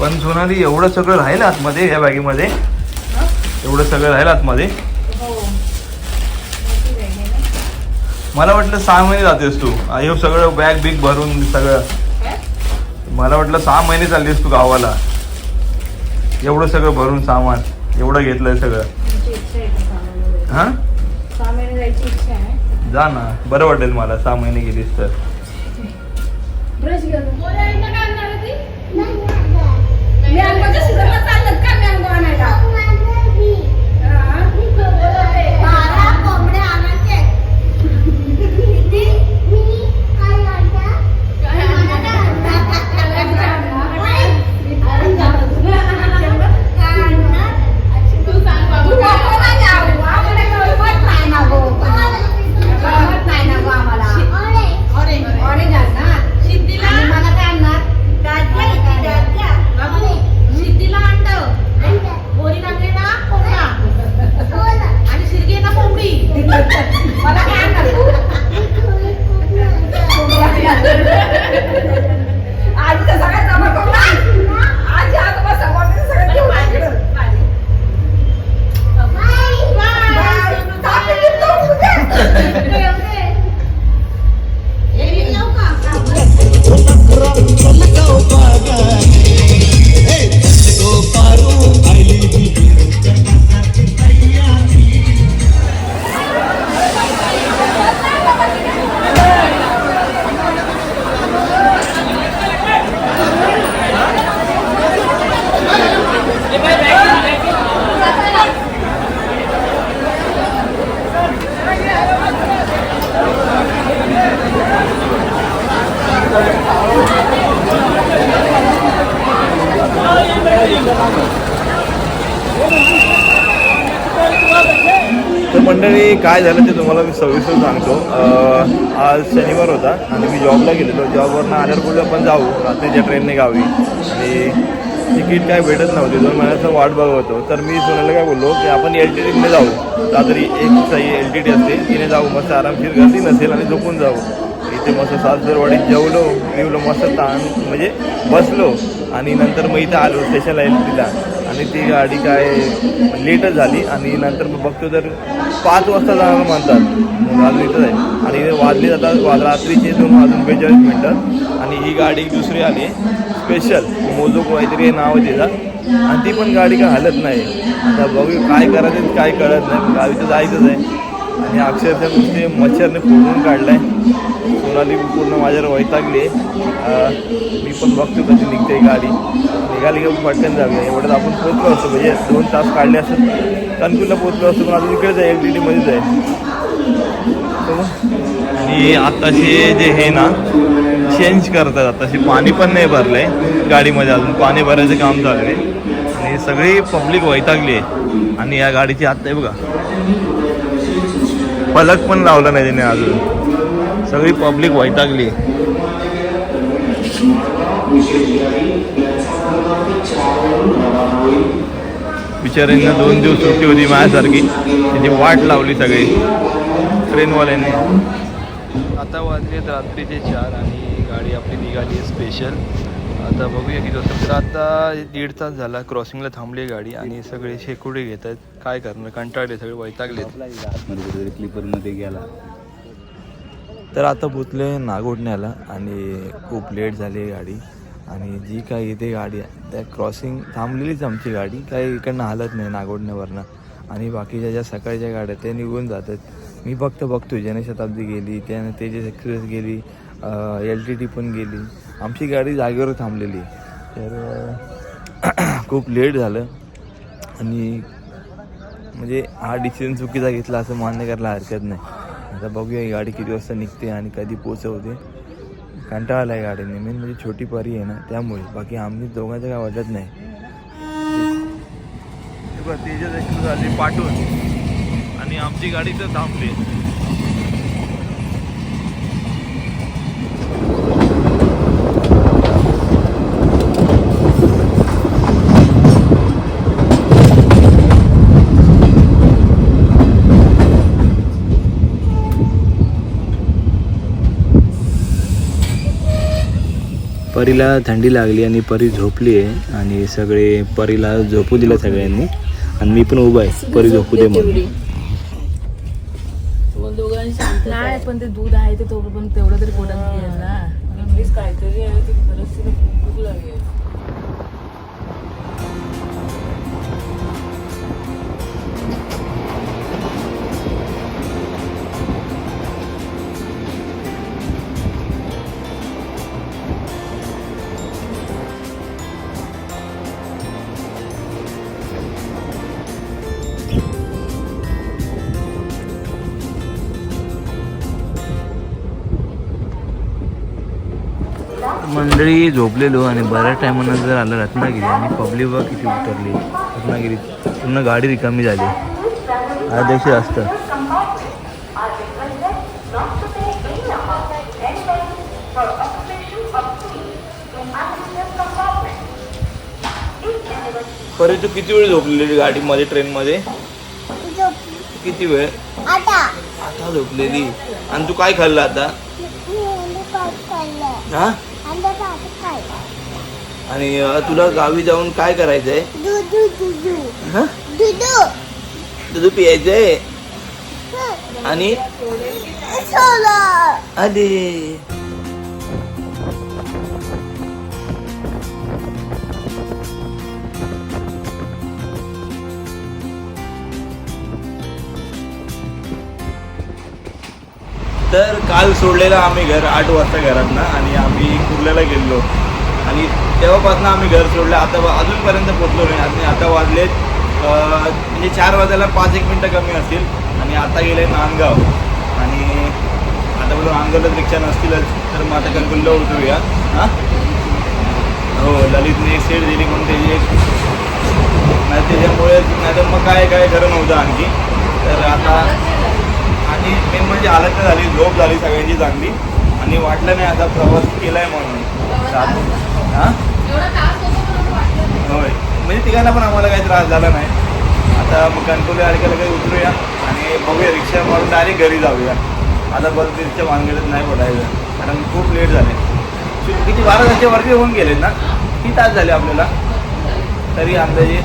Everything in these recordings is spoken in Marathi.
पण सोनाली एवढं सगळं राहिलं आतमध्ये या बॅगेमध्ये? एवढं सगळं राहिलं आतमध्ये. मला वाटलं सहा महिने जातेस तू. हे सगळं बॅग बिग भरून सगळं? मला वाटलं सहा महिने चाललीस तू गावाला. एवढं सगळं भरून सामान एवढं घेतलंय सगळं? हा? जा ना. बरं वाटेल मला सहा महिने गेलीस तर. 两个就是 तर मंडळी काय झालं ते तुम्हाला मी सविस्तर सांगतो. आज शनिवार होता आणि मी जॉबला गेलेलो. जॉबवरनं आल्यावर बोललो आपण जाऊ. रात्रीच्या ट्रेनने गावी. आणि तिकीट काय भेटत नव्हती. दोन महिन्याचं वाट बघत होतो. तर मी सोन्याला काय बोललो की आपण एल टी टीने जाऊ. रात्री एक सही एल टी टी असते. तिने जाऊ. मस्त आरामशीर गर्दी नसेल आणि झोपून जाऊ. इथे मस्त सासरवाडीत जेवलो बिवलो मस्त ताण म्हणजे बसलो. आणि नंतर मग इथं आलो स्टेशनला येईल तिला आणि ती गाडी काय लेटच झाली. आणि नंतर मग बघतो तर पाच वाजता जाणार म्हणतात. मग अजून इथंच आहे. आणि वाजले जातात वाज रात्रीचे दोन वाजून बेचाळीस मिनटं. आणि ही गाडी दुसरी आली स्पेशल मोजूक काहीतरी हे नाव तिचं. आणि ती पण गाडी काय हलत नाही. आता बघू काय करायचं काय कळत नाही. गावी तर जायचंच आहे. आणि अक्षरशः नुसते मच्छरने फोडून आहे सोनाली पूर्ण माझ्यावर वैतागली आहे. मी पण बघतो कधी निघते गाडी निघाली का पटकन जाऊया. एवढ्यात आपण पोचलो असतो. म्हणजे दोन तास काढले असत कणकूरला पोचलो असतो पण अजून इकडेच आहे एल डी डीमध्येच आहे आणि आताशे जे हे ना चेंज करतात. आताशी पाणी पण नाही भरलंय गाडीमध्ये अजून. पाणी भरायचं काम चालू आहे. आणि सगळी पब्लिक वैतागली आहे. आणि या गाडीची आत्ता आहे बघा. फलक पण लावला नाही त्याने अजून. सगळी पब्लिक वैतागली. बिचाऱ्यांना दोन दिवस सुट्टी होती माझ्यासारखी. त्याची वाट लावली सगळी ट्रेनवाल्यांनी आता वाजलेत रात्रीचे चार आणि गाडी आपली निघाली आहे स्पेशल आता बघूया किती वाजता. तर आता दीड तास झाला क्रॉसिंगला थांबली आहे गाडी आणि सगळे शेकोडे घेत आहेत काय करणार? कंटाळले सगळे वैतागलेत. क्लिपरमध्ये गेला. तर आता पोचले नागोडण्याला आणि खूप लेट झाली आहे गाडी. आणि जी काही इथे गाडी आहे त्या क्रॉसिंग थांबलेलीच आमची गाडी. काही इकडनं हालत नाही नागोडण्यावरनं आणि बाकीच्या ज्या सकाळच्या गाड्या त्या निघून जातात. मी फक्त बघतो जनशताब्दी गेली त्याने तेजस एक्सप्रेस गेली एल टी टी पण गेली. आमची गाडी जागेवर थांबलेली तर खूप लेट झालं. आणि म्हणजे हा डिसिजन चुकीचा घेतला असं मान्य करायला हरकत नाही. आता बघूया ही गाडी किती वाजता निघते आणि कधी पोचवते कंटाळा आहे गाडीने. मेन म्हणजे छोटी परी आहे ना त्यामुळे. बाकी आम्ही दोघांचं काय वाटत नाही. तेजस एक्सप्रेस आली पाठवून आणि आमची गाडी तर थांबली. परीला थंडी लागली आणि परी झोपली आहे आणि सगळे परीला झोपू दिलं सगळ्यांनी. आणि मी पण उभा आहे परी झोपू दे म्हणून. नाही पण ते दूध आहे ते तो पण तेवढं तरी पोटात ना. काहीतरी आहे ते खरंच तिला भूक लागेल मंडळी झोपलेलो आणि बऱ्याच टायमानं जर आलं रत्नागिरी आणि पब्लिक बघ किती उतरली. रत्नागिरी पूर्ण गाडी रिकामी झाली. आदेश असतं परी तू किती वेळ झोपलेली गाडीमध्ये ट्रेनमध्ये? किती वेळ? आता. झोपलेली. आणि तू काय खाल्लं आता? हा? आणि तुला गावी जाऊन काय करायचंय? दुधू हा? पियायचंय? आणि? अरे तर काल सोडलेलं आम्ही घर आठ वाजता घरात ना आणि आम्ही कुर्ल्याला गेलो आणि तेव्हापासून आम्ही घर सोडलं. आता अजूनपर्यंत पोचलो नाही. आणि आता वाजलेत म्हणजे चार वाजायला पाच एक मिनटं कमी असतील. आणि आता गेले नांदगाव. आणि आता बोलू नांदगावला रिक्षा नसतीलच तर मग आता कणकुल्ला उतरूया. हां? हो ललितने सीट दिली म्हणून त्याची एक नाही त्याच्यामुळे नाही तर मग काय काय गरम नव्हतं आणखी. तर आता आणि मेन म्हणजे हालत झाली झोप झाली सगळ्यांची चांगली. आणि वाटलं नाही आता प्रवास केला आहे म्हणून हां? होय. म्हणजे तिघांना पण आम्हाला काही त्रास झाला नाही. आता मग कणकोली अडक्याला काही उतरूया आणि बघूया रिक्षा मारून डायरेक्ट घरी जाऊया. आता परत रिक्षा भानगडीत नाही पडायचं कारण खूप लेट झाले. किती बारा वरती होऊन गेलेत ना? किती तास झाले आपल्याला? तरी अंदाजे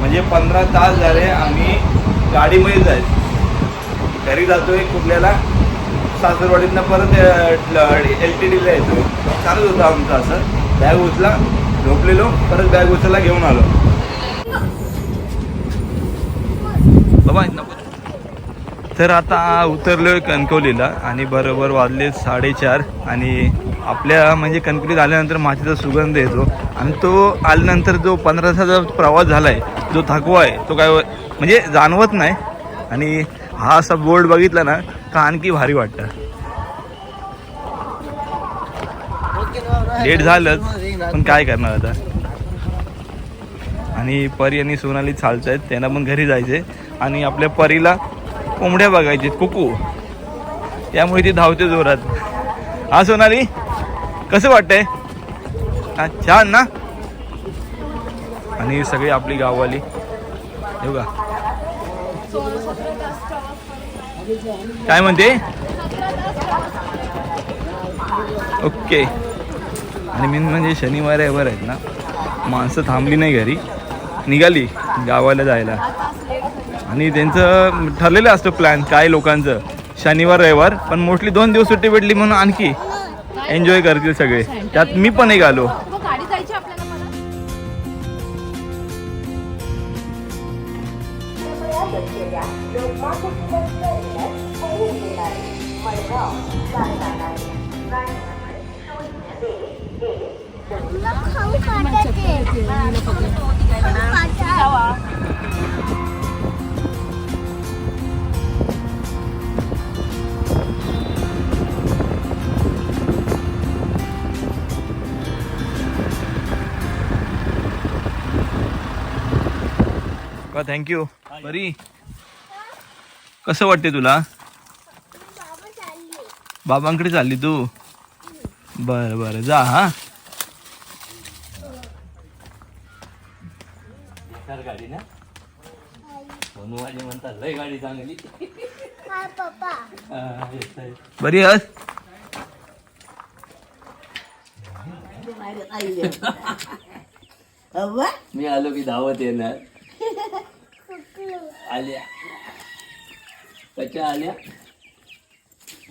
म्हणजे पंधरा तास झाले आम्ही गाडीमध्ये जायचं. घरी जातोय कुठल्याला? सासरवाडीतनं परत एल टी डीला येतोय चालूच होतं आमचं असं. बॅग उचला झोपलेलो परत बॅग उचलला घेऊन आलो. बाबा तर आता उतरलोय कणकवलीला आणि बरोबर वाजले साडेचार आणि आपल्या म्हणजे कणकवलीत आल्यानंतर मातीचा सुगंध येतो आणि तो आल्यानंतर जो पंधरा तासाचा प्रवास झाला आहे जो थकवा आहे तो काय म्हणजे जाणवत नाही. आणि हा असा बोर्ड बघितला ना का आणखी भारी वाटतं. लेट झालंच पण काय करणार आता? आणि परी आणि सोनाली चालत आहेत त्यांना पण घरी जायचे आणि आपल्या परीला कोंबड्या बघायचे कुकू. त्यामुळे ती धावते जोरात. हा सोनाली कसं वाटतंय? छान ना? आणि सगळी आपली गाववाली. येऊ का? काय म्हणते? ओके. आणि मेन म्हणजे शनिवार रविवार आहेत ना. माणसं थांबली नाही घरी. निघाली गावाला जायला. आणि त्यांचं ठरलेलं असतं प्लॅन काय लोकांचं. शनिवार रविवार पण मोस्टली दोन दिवस सुट्टी भेटली म्हणून आणखी एन्जॉय करतील सगळे. त्यात मी पण एक आलो. பற்றிய மகத்துவத்த செயல்களை மற்றும் காரணங்களை không có đất gì không có sao ạ Well, thank you. बरी कसं वाटते तुला? बाबांकडे चालली तू? बरं बरं जा हा. गाडी ना? म्हणतात लय गाडी चांगली. हा बरी आहेस? मी आलो की धावत येणार. आल्या. कशा आल्या?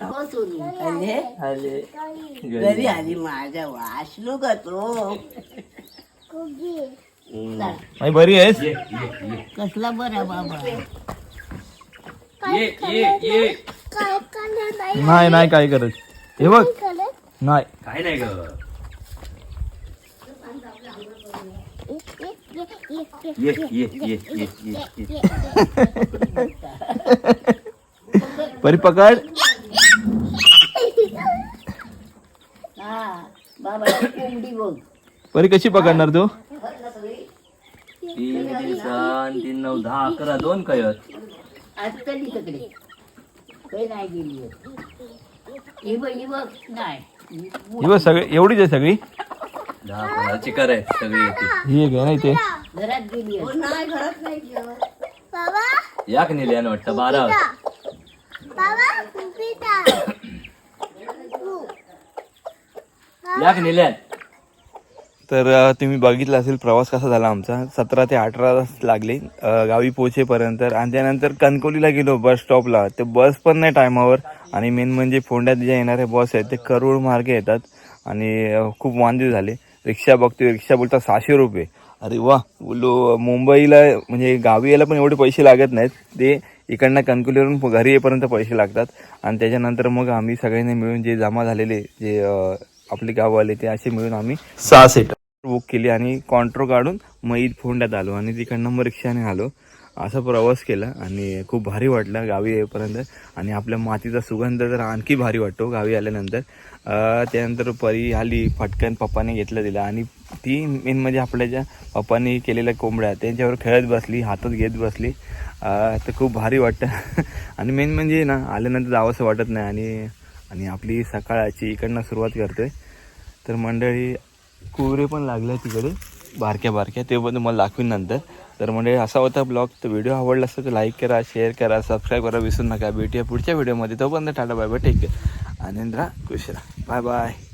आले? आले. घरी आली. माझ्या वाचलो का तो? आई बरी आहेस? कसला बरा बाबा? ये ये ये. काय करणार नाही? नाही नाही काय करत? हे बघ. करत नाही. काय नाही ग. ये, ये, ये, ये ये ये ये ये परी पकड हा परी कशी पकडणार तू? तीन दिवसान तीन नऊ दहा अकरा दोन काही नाही गेली. ही नाही. बघ सगळी एवढीच आहे सगळी? दहा सगळी येते. ही एक आहे ना इथे घरात गेली नाही घरात नाही गेलं. बाबा. याक नेल्यान वाटतं? बारा बाबा पिता याक नेल्यान तर अ, तुम्ही बघितलं असेल प्रवास कसा झाला आमचा. सतरा ते अठरा तास लागले. अ, गावी पोहोचेपर्यंत. आणि त्यानंतर कणकवलीला गेलो बस स्टॉपला ते बस पण नाही टायमावर. आणि मेन म्हणजे फोंड्यात जे येणारे बस आहेत ते करोड मार्गे येतात. आणि अ, खूप वांदे झाले. रिक्षा बघतोय रिक्षा बोलता सहाशे रुपये. अरे वा बोलो मुंबईला म्हणजे गावी यायला पण एवढे पैसे लागत नाहीत. ते इकडनं कणकवलीवरून घरी येईपर्यंत पैसे लागतात. आणि त्याच्यानंतर मग आम्ही सगळ्यांनी मिळून जे जमा झालेले जे आपले गाववाले ते असे मिळून आम्ही सहा सीट बुक केली आणि कॉन्ट्रो काढून मग ईद फोंड्यात आलो. आणि तिकडनं मग रिक्षाने आलो. असा प्रवास केला आणि खूप भारी वाटला गावी येईपर्यंत. आणि आपल्या मातीचा सुगंध तर आणखी भारी वाटतो गावी आल्यानंतर. त्यानंतर परी आली फटकन पप्पाने घेतलं दिला आणि ती मेन म्हणजे आपल्या ज्या पप्पाने केलेल्या कोंबड्या त्यांच्यावर खेळत बसली हातात घेत बसली. तर खूप भारी वाटतं. आणि मेन म्हणजे ना आल्यानंतर जावंसं वाटत नाही आणि आणि आपली सकाळची इकडनं सुरुवात करते तर मंडळी कुवरे पण लागले तिकडे बारक्या बारक्या ते पण तुम्हाला दाखवीन नंतर. तर मंडळी असा होता ब्लॉग. तर व्हिडिओ आवडला असेल तर लाईक करा शेअर करा सबस्क्राईब करा विसरू नका. भेटूया पुढच्या व्हिडिओमध्ये. तोपर्यंत Tata bye bye take care आनंद राहा खुश राहा. Bye bye